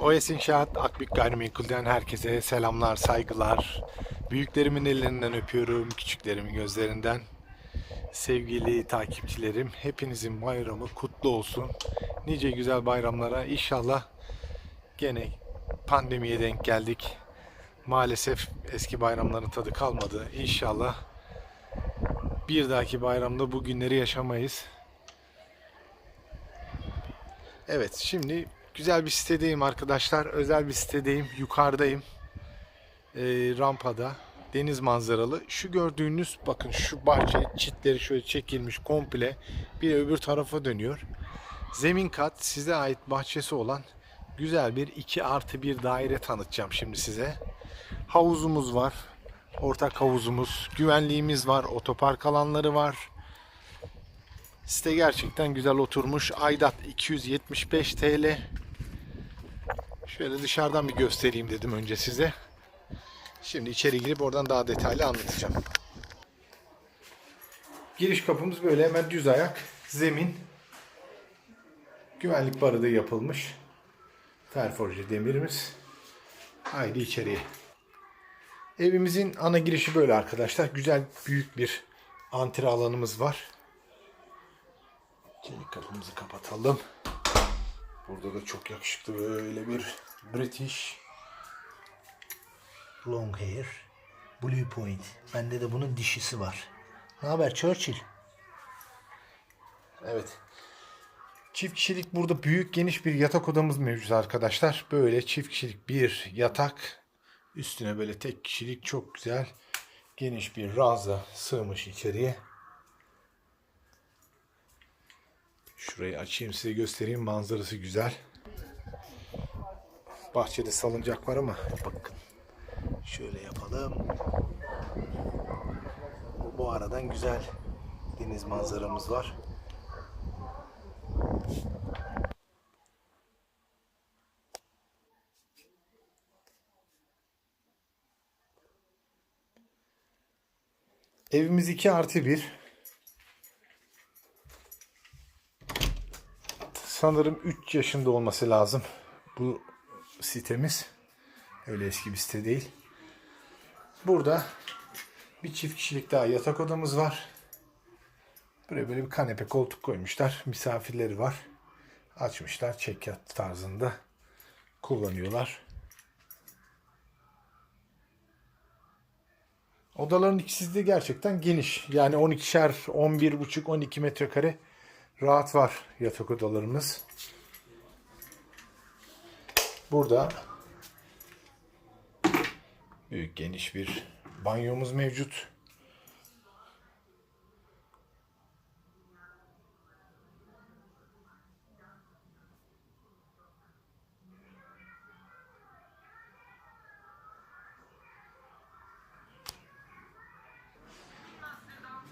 OS İnşaat Akbük Gayrimenkul'den herkese selamlar, saygılar. Büyüklerimin ellerinden öpüyorum, küçüklerimin gözlerinden. Sevgili takipçilerim, hepinizin bayramı kutlu olsun. Nice güzel bayramlara inşallah gene pandemiye denk geldik. Maalesef eski bayramların tadı kalmadı. İnşallah bir dahaki bayramda bu günleri yaşamayız. Evet şimdi güzel bir sitedeyim arkadaşlar. Özel bir sitedeyim. Yukarıdayım. Ee, rampada. Deniz manzaralı. Şu gördüğünüz bakın şu bahçe çitleri şöyle çekilmiş komple. Bir öbür tarafa dönüyor. Zemin kat size ait bahçesi olan güzel bir 2 artı bir daire tanıtacağım şimdi size. Havuzumuz var. Ortak havuzumuz. Güvenliğimiz var. Otopark alanları var. Site gerçekten güzel oturmuş. Aydat 275 TL. Şöyle dışarıdan bir göstereyim dedim önce size. Şimdi içeri girip oradan daha detaylı anlatacağım. Giriş kapımız böyle hemen düz ayak. Zemin. Güvenlik barıda yapılmış. Perforje demirimiz. Haydi içeriye. Evimizin ana girişi böyle arkadaşlar. Güzel büyük bir antre alanımız var. Çelik kapımızı kapatalım. Burada da çok yakışıklı böyle bir British long hair blue point. Bende de bunun dişisi var. Ne haber Churchill? Evet. Çift kişilik burada büyük geniş bir yatak odamız mevcut arkadaşlar. Böyle çift kişilik bir yatak. Üstüne böyle tek kişilik çok güzel geniş bir ranza sığmış içeriye. Şurayı açayım size göstereyim. Manzarası güzel. Bahçede salıncak var ama bakın. Şöyle yapalım. Bu aradan güzel deniz manzaramız var. Evimiz 2 artı 1. Sanırım 3 yaşında olması lazım bu sitemiz. Öyle eski bir site değil. Burada bir çift kişilik daha yatak odamız var. Buraya böyle bir kanepe koltuk koymuşlar. Misafirleri var. Açmışlar çekyat tarzında kullanıyorlar. Odaların ikisi de gerçekten geniş. Yani 12'şer, 11,5, 12 metrekare rahat var yatak odalarımız. Burada büyük geniş bir banyomuz mevcut.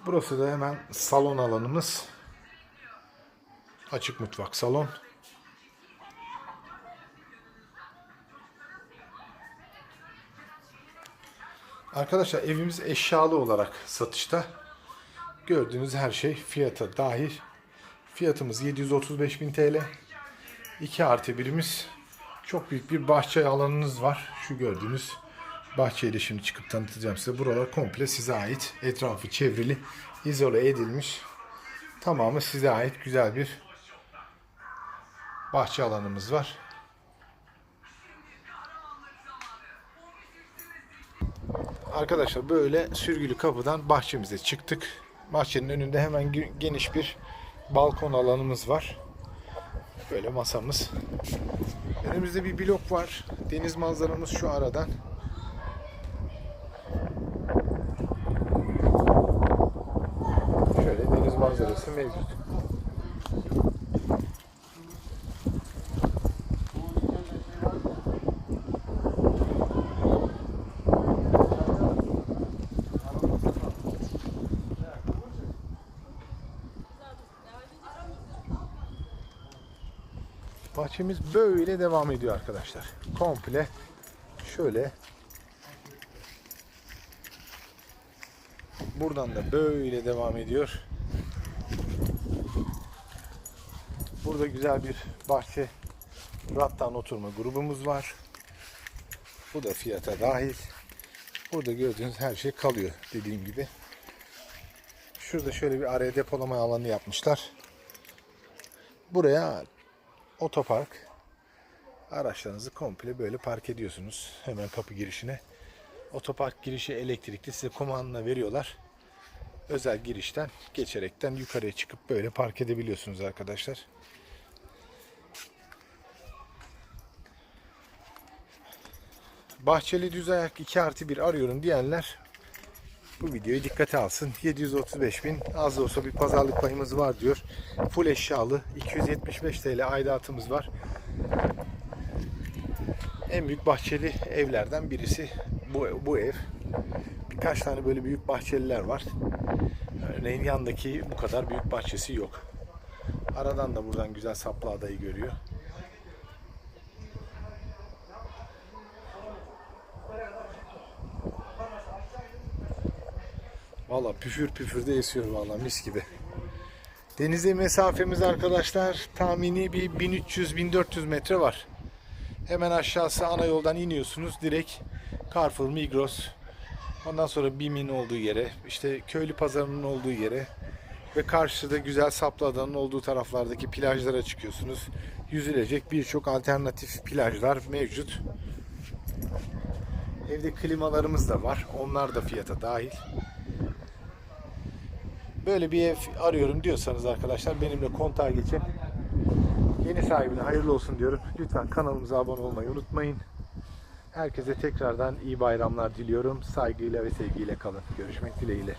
Burası da hemen salon alanımız. Açık mutfak salon. Arkadaşlar evimiz eşyalı olarak satışta. Gördüğünüz her şey fiyata dahil. Fiyatımız 735.000 TL. 2 artı birimiz. Çok büyük bir bahçe alanınız var. Şu gördüğünüz bahçeyi şimdi çıkıp tanıtacağım size. Buralar komple size ait. Etrafı çevrili, izole edilmiş. Tamamı size ait güzel bir bahçe alanımız var. Arkadaşlar böyle sürgülü kapıdan bahçemize çıktık. Bahçenin önünde hemen ge- geniş bir balkon alanımız var. Böyle masamız. Önümüzde bir blok var. Deniz manzaramız şu aradan. Şöyle deniz manzarası mevcut. Bahçemiz böyle devam ediyor arkadaşlar. Komple şöyle buradan da böyle devam ediyor. Burada güzel bir bahçe Rattan oturma grubumuz var. Bu da fiyata dahil. Burada gördüğünüz her şey kalıyor dediğim gibi. Şurada şöyle bir araya depolama alanı yapmışlar. Buraya otopark araçlarınızı komple böyle park ediyorsunuz. Hemen kapı girişine. Otopark girişi elektrikli size kumanda veriyorlar. Özel girişten geçerekten yukarıya çıkıp böyle park edebiliyorsunuz arkadaşlar. Bahçeli düz ayak 2 artı 1 arıyorum diyenler bu videoyu dikkate alsın. 735 bin az da olsa bir pazarlık payımız var diyor. Full eşyalı 275 TL aidatımız var. En büyük bahçeli evlerden birisi bu, bu ev. Birkaç tane böyle büyük bahçeliler var. Örneğin yandaki bu kadar büyük bahçesi yok. Aradan da buradan güzel saplı adayı görüyor. Valla püfür püfür de esiyor valla mis gibi. Denize mesafemiz arkadaşlar tahmini bir 1300-1400 metre var. Hemen aşağısı ana yoldan iniyorsunuz direkt Carrefour, Migros. Ondan sonra BİM'in olduğu yere, işte köylü pazarının olduğu yere ve karşıda güzel saplı adanın olduğu taraflardaki plajlara çıkıyorsunuz. Yüzülecek birçok alternatif plajlar mevcut. Evde klimalarımız da var. Onlar da fiyata dahil. Böyle bir ev arıyorum diyorsanız arkadaşlar benimle kontağa geçin. Yeni sahibine hayırlı olsun diyorum. Lütfen kanalımıza abone olmayı unutmayın. Herkese tekrardan iyi bayramlar diliyorum. Saygıyla ve sevgiyle kalın. Görüşmek dileğiyle.